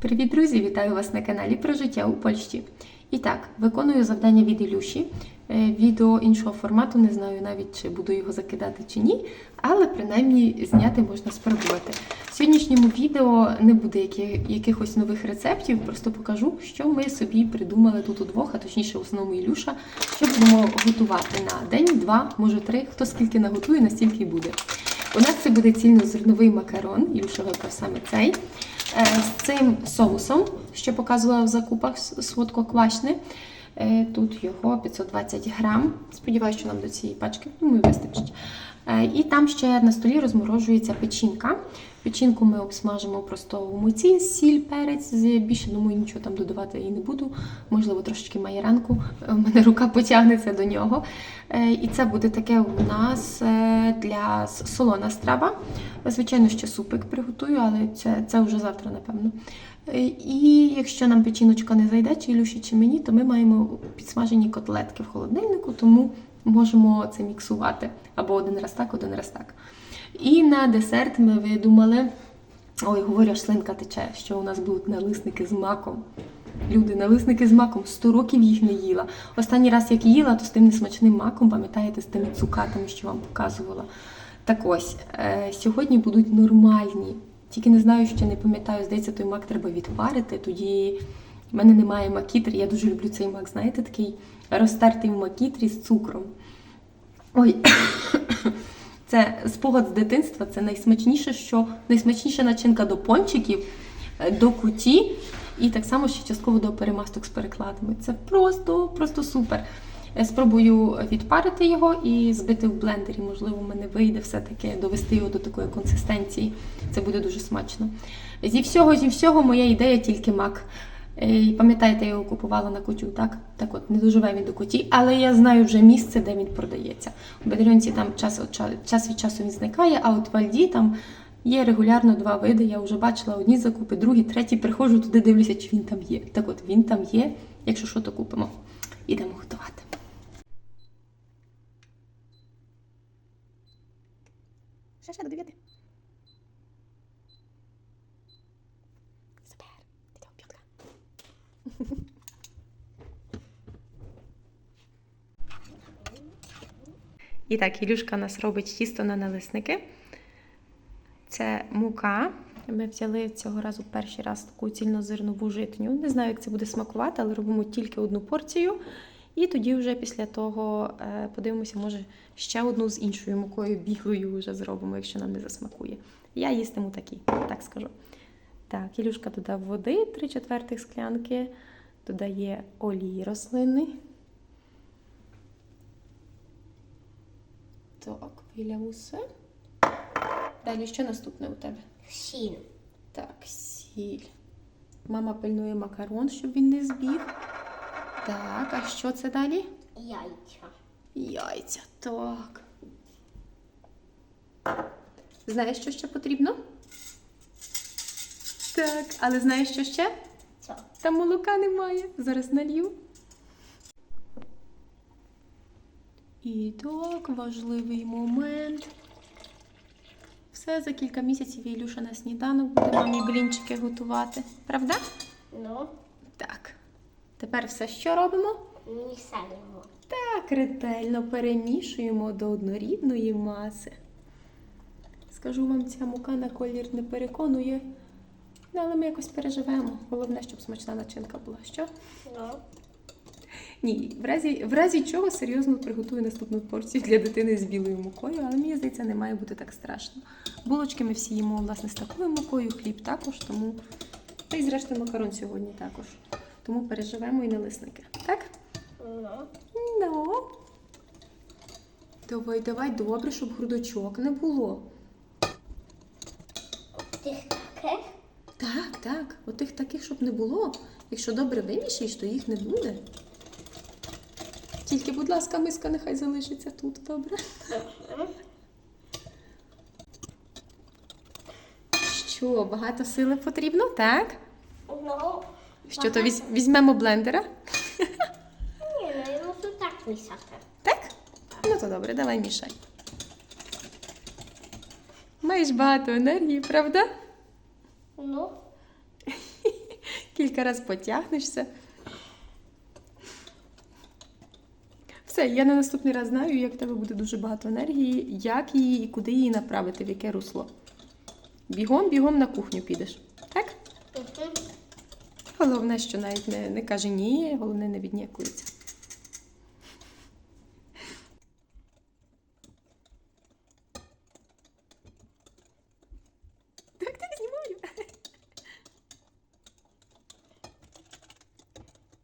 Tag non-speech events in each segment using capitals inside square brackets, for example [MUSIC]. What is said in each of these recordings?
Привіт, друзі! Вітаю вас на каналі про життя у Польщі. І так, виконую завдання від Ілюші. Е, Відео іншого формату, не знаю навіть, чи буду його закидати чи ні, але принаймні зняти можна спробувати. В сьогоднішньому відео не буде якихось нових рецептів, просто покажу, що ми собі придумали тут удвох, а точніше в основному Ілюша, що будемо готувати на день, два, може три. Хто скільки наготує, настільки й буде. У нас це буде цільнозерновий макарон, Ілюша вибрав саме цей. Е, З цим соусом, що показувала в закупах солодкоквашне. Е, Тут його 520 грам. Сподіваюся, що нам до цієї пачки думаю, вистачить. Е, І там ще на столі розморожується печінка. Печінку ми обсмажимо просто у муці, сіль, перець. Більше думаю, нічого там додавати і не буду. Можливо, трошечки майоранку. У мене рука потягнеться до нього. Е, І це буде таке у нас е, для солона страва. Звичайно, ще супик приготую, але це, це вже завтра, напевно. Е, І якщо нам печіночка не зайде, чи Ілюші, чи мені, то ми маємо підсмажені котлетки в холодильнику, тому можемо це міксувати. Або один раз так, один раз так. І на десерт ми видумали. Ой, говорю, аж тече, що у нас будуть налисники з маком. Люди, налисники з маком 100 років їх не їла. Останній раз, як їла, то з тим несмачним маком, пам'ятаєте, з тими цукатами, що вам показувала. Так ось, е, сьогодні будуть нормальні. Тільки не знаю, ще не пам'ятаю, здається, той мак треба відпарити. Тоді в мене немає макітри. Я дуже люблю цей мак, знаєте, такий розтертий в макітрі з цукром. Ой, це спогад з дитинства, це найсмачніше, що найсмачніша начинка до пончиків, е, до куті, і так само ще частково до перемасток з перекладами. Це просто, просто супер. Спробую відпарити його і збити в блендері. Можливо, мене вийде все-таки довести його до такої консистенції. Це буде дуже смачно. Зі всього, зі всього, моя ідея тільки мак. Е, і Пам'ятаєте, я його купувала на кутю, так? Так от, не доживе він до куті, але я знаю вже місце, де він продається. У Бедрюнці там час час від часу він зникає, а от в Альді там є регулярно два види. Я вже бачила одні закупи, другі, треті. Приходжу туди, дивлюся, чи він там є. Так от він там є. Якщо що, то купимо. Ідемо готувати. Ще ще до 9. І так, Ілюшка у нас робить тісто на налисники. Це мука. Ми взяли цього разу перший раз таку цільнозернову житню. Не знаю, як це буде смакувати, але робимо тільки одну порцію. І тоді вже після того е, подивимося, може ще одну з іншою мукою білою вже зробимо, якщо нам не засмакує. Я їстиму такі, так скажу. Так, Ілюшка додав води 3 четвертих склянки, додає олії рослинний. Так, виляв усе. Далі що наступне у тебе? Сіль. Так, сіль. Мама пильнує макарон, щоб він не збіг. Так, а що це далі? Яйця. Яйця, так. Знаєш, що ще потрібно? Так, але знаєш, що ще? Це. Там молока немає. Зараз налью. І так, важливий момент. Все за кілька місяців Ілюша на сніданок буде мамі блінчики готувати. Правда? Ну, Так. Тепер все, що робимо? місаємо. Так, ретельно перемішуємо до однорідної маси. Скажу вам, ця мука на колір не переконує. Ну, але ми якось переживемо. Головне, щоб смачна начинка була. Що? Ну, Ні, в разі, в разі чого серйозно приготую наступну порцію для дитини з білою мукою, але мені здається, не має бути так страшно. Булочки ми всі їмо власне з такою мукою, хліб також, тому. Та й зрештою макарон сьогодні також. Тому переживемо і налисники. Так? ну. Ну. Давай, давай, добре, щоб грудочок не було. Тих таких? Так, так. Отих таких, щоб не було. Якщо добре вимішаєш, то їх не буде. Тільки, будь ласка, миска нехай залишиться тут, добре? Що, багато сили потрібно, так? Ну, Що то візь- візьмемо блендера? ні, ну я можу так місати. Так? Ну то добре, давай мішай. Маєш багато енергії, правда? Ну, Кілька разів потягнешся. Все, я на наступний раз знаю, як в тебе буде дуже багато енергії, як її і куди її направити, в яке русло. Бігом, бігом на кухню підеш. Так? Угу. Головне, що навіть не, не каже ні, головне не віднякується. Так, так, знімаю.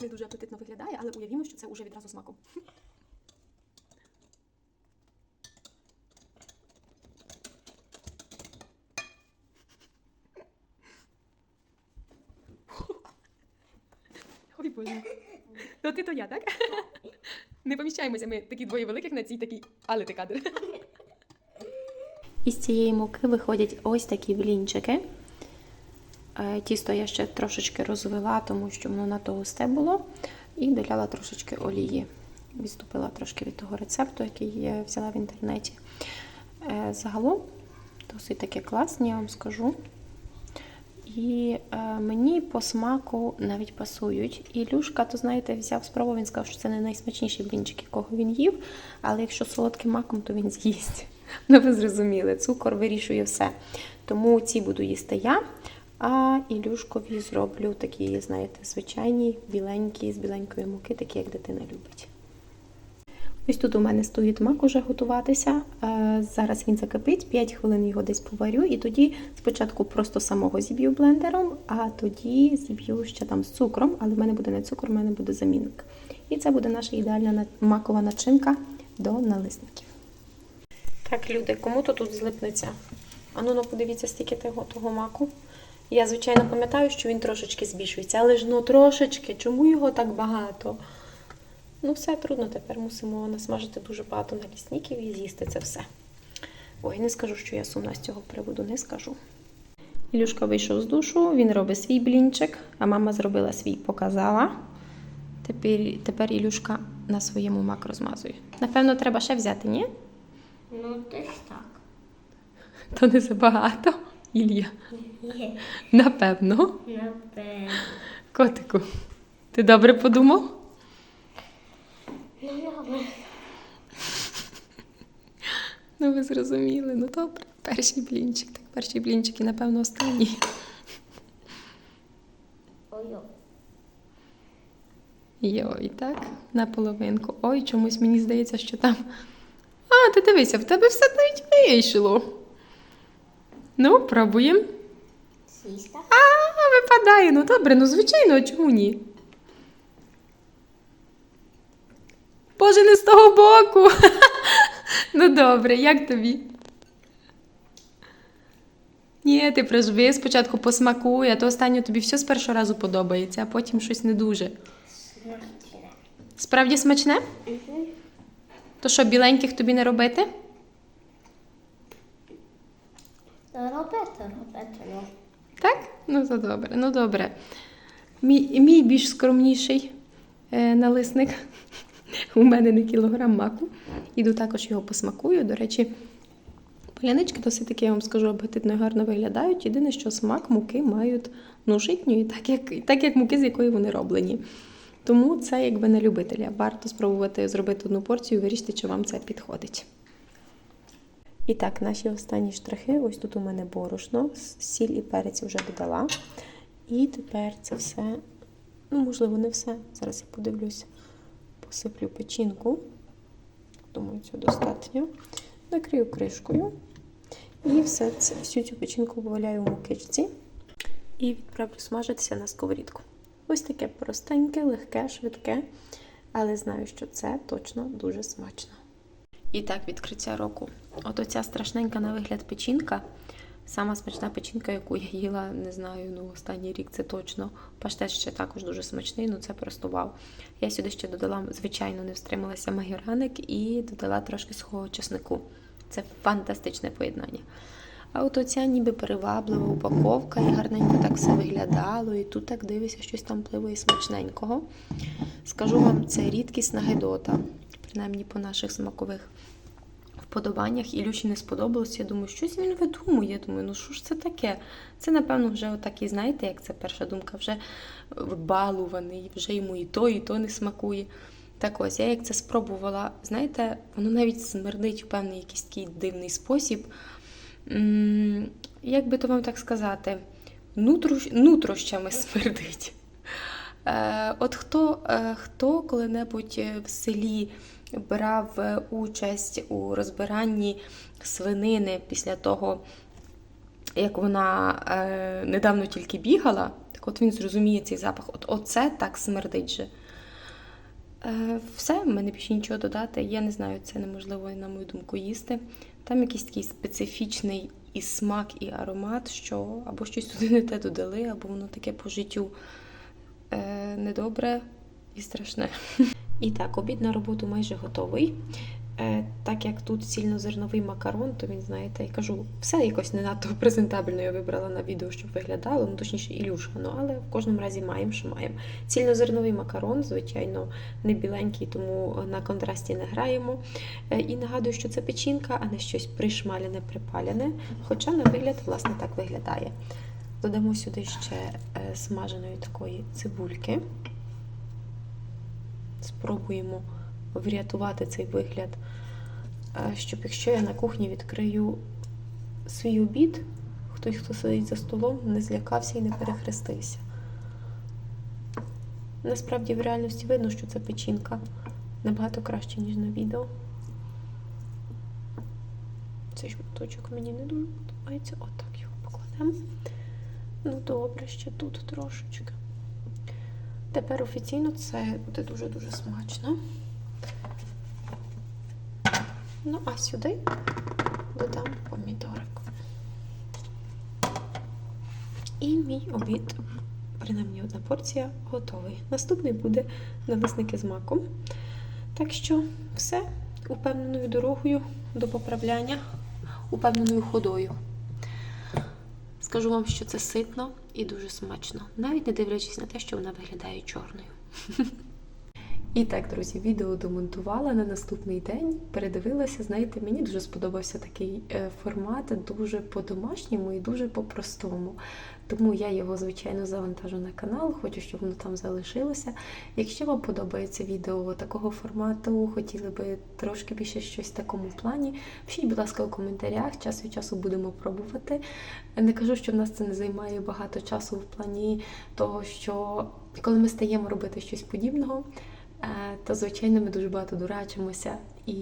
Не дуже апетитно виглядає, але уявімо, смаком. Ой, Боже. То ти, то я, так? Не поміщаємося ми такі двоє великих на цій такій, але ти кадр. Із цієї муки виходять ось такі блінчики. Е, Тісто я ще трошечки розвела, тому що воно на то густе було. І доляла трошечки олії. Відступила трошки від того рецепту, який я взяла в інтернеті. Е, Загалом досить таке класні, я вам скажу. І е, мені по смаку навіть пасують. І Люшка, то знаєте, взяв спробу, він сказав, що це не найсмачніший блінчик, якого він їв. Але якщо солодким маком, то він з'їсть. [LAUGHS] Ну, ви зрозуміли, цукор вирішує все. Тому ці буду їсти я. А Ілюшкові зроблю такі, знаєте, звичайні, біленькі, з біленької муки, такі, як дитина любить. Ось тут у мене стоїть мак уже готуватися. Е, Зараз він закипить, 5 хвилин його десь поварю, і тоді спочатку просто самого зіб'ю блендером, а тоді зіб'ю ще там з цукром, але в мене буде не цукор, в мене буде замінник. І це буде наша ідеальна макова начинка до налисників. Так, люди, кому то тут злипнеться? Ану, ну подивіться, стільки того, того маку. Я, звичайно, пам'ятаю, що він трошечки збільшується, але ж ну трошечки, чому його так багато? Ну, все трудно тепер мусимо насмажити дуже багато налісників і з'їсти це все. Ой, не скажу, що я сумна з цього приводу, не скажу. Ілюшка вийшов з душу, він робить свій блінчик, а мама зробила свій, показала. Тепер, тепер Ілюшка на своєму мак розмазує. Напевно, треба ще взяти, ні? Ну, десь так. [LAUGHS] То не забагато, Ілля. Є. Напевно. Напевно. Котику, ти добре подумав? Ну, добре. Ну, ви зрозуміли, ну добре. Перший блінчик, так, перший блінчик і, напевно, останній. Ой-ой. Йой, так, на половинку. Ой, чомусь мені здається, що там. А, ти дивися, в тебе все навіть вийшло. Ну, пробуємо. Сіська. А, випадає. Ну добре, ну звичайно, а чому ні? Боже, не з того боку. [LAUGHS] Ну добре, як тобі? Ні, ти проживи спочатку посмакуй, а то останнє тобі все з першого разу подобається, а потім щось не дуже. Смачне. Справді смачне? Угу. То що, біленьких тобі не робити? Робити, робити, ну. Так? Ну то добре, ну добре. Мій, мій більш скромніший е, налисник. [LAUGHS] У мене не кілограм маку. Іду також його посмакую. До речі, палянички досить таки, я вам скажу, апетитно гарно виглядають. Єдине, що смак муки мають ну, житньої, так як, так як муки, з якої вони роблені. Тому це якби на любителя. Варто спробувати зробити одну порцію і вирішити, чи вам це підходить. І так, наші останні штрихи. Ось тут у мене борошно, сіль і перець вже додала. І тепер це все, ну, можливо, не все. Зараз я подивлюся. Посиплю печінку. Думаю, цього достатньо. Накрию кришкою. І все це, всю цю печінку виваляю в мукичці. І відправлю смажитися на сковорідку. Ось таке простеньке, легке, швидке. Але знаю, що це точно дуже смачно. І так, відкриття року. От оця страшненька на вигляд печінка. Сама смачна печінка, яку я їла, не знаю, ну останній рік це точно. Паштет ще також дуже смачний, ну це просто вау. Я сюди ще додала, звичайно, не встрималася магіраник і додала трошки сухого чеснику. Це фантастичне поєднання. А от оця ніби переваблива упаковка, і гарненько так все виглядало, і тут так дивишся щось там пливе і смачненького. Скажу вам, це рідкісна гедота, принаймні по наших смакових вподобаннях Ілюші не сподобалось. Я думаю, щось він видумує. Я думаю, ну що ж це таке? Це, напевно, вже отак знаєте, як це перша думка, вже балуваний, вже йому і то, і то не смакує. Так ось, я як це спробувала, знаєте, воно навіть смердить в певний якийсь такий дивний спосіб. Як би то вам так сказати, нутрощами смердить. Е, от хто, е, хто коли-небудь в селі брав е, участь у розбиранні свинини після того, як вона е, недавно тільки бігала, так от він зрозуміє цей запах. От оце так смердить же. Е, все, в мене більше нічого додати. Я не знаю, це неможливо, на мою думку, їсти. Там якийсь такий специфічний і смак, і аромат, що або щось туди не те додали, або воно таке по життю недобре і страшне. І так, обід на роботу майже готовий. Е, так як тут цільнозерновий макарон, то він, знаєте, я кажу, все якось не надто презентабельно я вибрала на відео, щоб виглядало, ну точніше Ілюша. Ну, але в кожному разі маємо, що маємо. Цільнозерновий макарон, звичайно, не біленький, тому на контрасті не граємо. Е, і нагадую, що це печінка, а не щось пришмаляне, припаляне. Хоча на вигляд, власне, так виглядає. Додамо сюди ще е, смаженої такої цибульки. Спробуємо врятувати цей вигляд, щоб якщо я на кухні відкрию свій обід, хтось, хто сидить за столом, не злякався і не перехрестився. Насправді в реальності видно, що це печінка набагато краще, ніж на відео. Цей шматочок мені не дуже подобається. Отак його покладемо. Ну, добре, ще тут трошечки. Тепер офіційно це буде дуже-дуже смачно. Ну, а сюди додам помідорик. І мій обід, принаймні одна порція, готовий. Наступний буде налисники з маком. Так що все упевненою дорогою до поправляння, упевненою ходою. Скажу вам, що це ситно і дуже смачно, навіть не дивлячись на те, що вона виглядає чорною. [LAUGHS] І так, друзі, відео домонтувала на наступний день. Передивилася, знаєте, мені дуже сподобався такий е, формат, дуже по-домашньому і дуже по-простому. Тому я його, звичайно, завантажу на канал, хочу, щоб воно там залишилося. Якщо вам подобається відео такого формату, хотіли би трошки більше щось в такому плані, пишіть, будь ласка, у коментарях, час від часу будемо пробувати. Не кажу, що в нас це не займає багато часу в плані того, що коли ми стаємо робити щось подібного. Е, то, звичайно, ми дуже багато дурачимося. І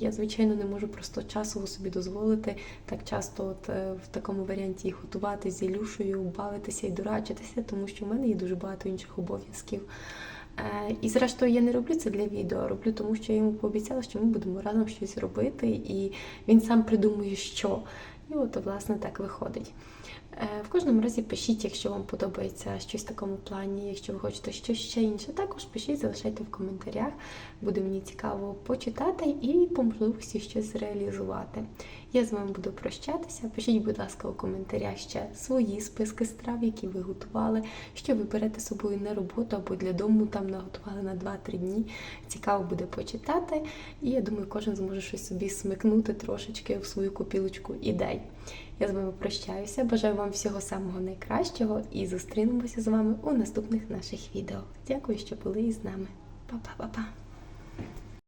я, звичайно, не можу просто часово собі дозволити так часто от, е, в такому варіанті готувати з Ілюшею, бавитися і дурачитися, тому що в мене є дуже багато інших обов'язків. Е, І зрештою я не роблю це для відео, роблю тому, що я йому пообіцяла, що ми будемо разом щось робити, і він сам придумує, що. І от, власне, так виходить. Е, В кожному разі пишіть, якщо вам подобається щось в такому плані, якщо ви хочете щось ще інше, також пишіть, залишайте в коментарях. Буде мені цікаво почитати і по можливості щось зреалізувати. Я з вами буду прощатися. Пишіть, будь ласка, у коментарях ще свої списки страв, які ви готували, що ви берете з собою на роботу або для дому там наготували на 2-3 дні. Цікаво буде почитати. І я думаю, кожен зможе щось собі смикнути трошечки в свою копілочку ідей. Я з вами прощаюся, бажаю вам всього самого найкращого і зустрінемося з вами у наступних наших відео. Дякую, що були із нами. Па-па-па-па!